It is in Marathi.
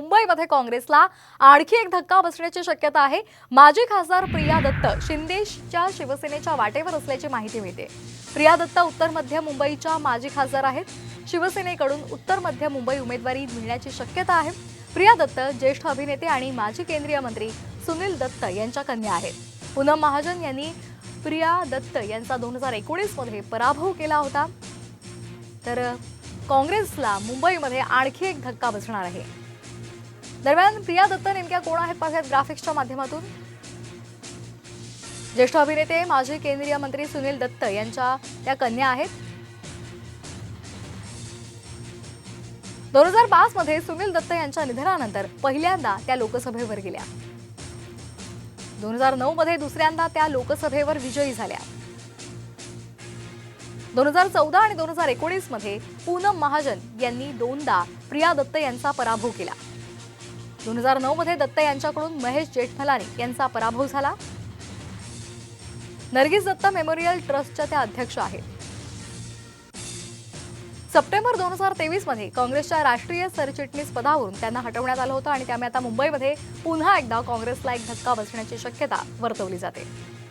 मुंबईमध्ये काँग्रेसला आणखी एक धक्का बसण्याची शक्यता आहे. माजी खासदार प्रिया दत्त शिंदेच्या शिवसेनेच्या वाटेवर असल्याची माहिती मिळते. प्रिया दत्त उत्तर मध्य मुंबईच्या माजी खासदार आहेत. शिवसेनेकडून उत्तर मध्य मुंबई उमेदवारी मिळण्याची शक्यता आहे. प्रिया दत्त ज्येष्ठ अभिनेते आणि माजी केंद्रीय मंत्री सुनील दत्त यांच्या कन्या आहेत. पूनम महाजन यांनी प्रिया दत्त यांचा दोन हजार एकोणीसमध्ये पराभव केला होता. तर काँग्रेसला मुंबईमध्ये आणखी एक धक्का बसणार आहे. दरम्यान प्रिया दत्त नेमक्या कोण आहेत पाहूयात ग्राफिक्सच्या माध्यमातून. ज्येष्ठ अभिनेते माजी केंद्रीय मंत्री सुनील दत्त यांच्या त्या कन्या आहेत. दोन हजार पाच मध्ये सुनील दत्त यांच्या निधनानंतर पहिल्यांदा त्या लोकसभेवर गेल्या. दोन हजार नऊ मध्ये दुसऱ्यांदा त्या लोकसभेवर विजयी झाल्या. दोन हजार चौदा आणि दोन हजार एकोणीसमध्ये पूनम महाजन यांनी दोनदा प्रिया दत्त यांचा पराभव केला. दोन हजार नऊ मध्ये दत्त यांच्याकडून महेश जेठमलानी यांचा पराभव झाला. नर्गिस दत्त मेमोरियल ट्रस्टच्या त्या अध्यक्ष आहेत. सप्टेंबर दोन हजार तेवीसमध्ये काँग्रेसच्या राष्ट्रीय सरचिटणीस पदावरून त्यांना हटवण्यात आलं होतं आणि त्यामुळे आता मुंबईमध्ये पुन्हा एकदा काँग्रेसला एक धक्का बसण्याची शक्यता वर्तवली जाते.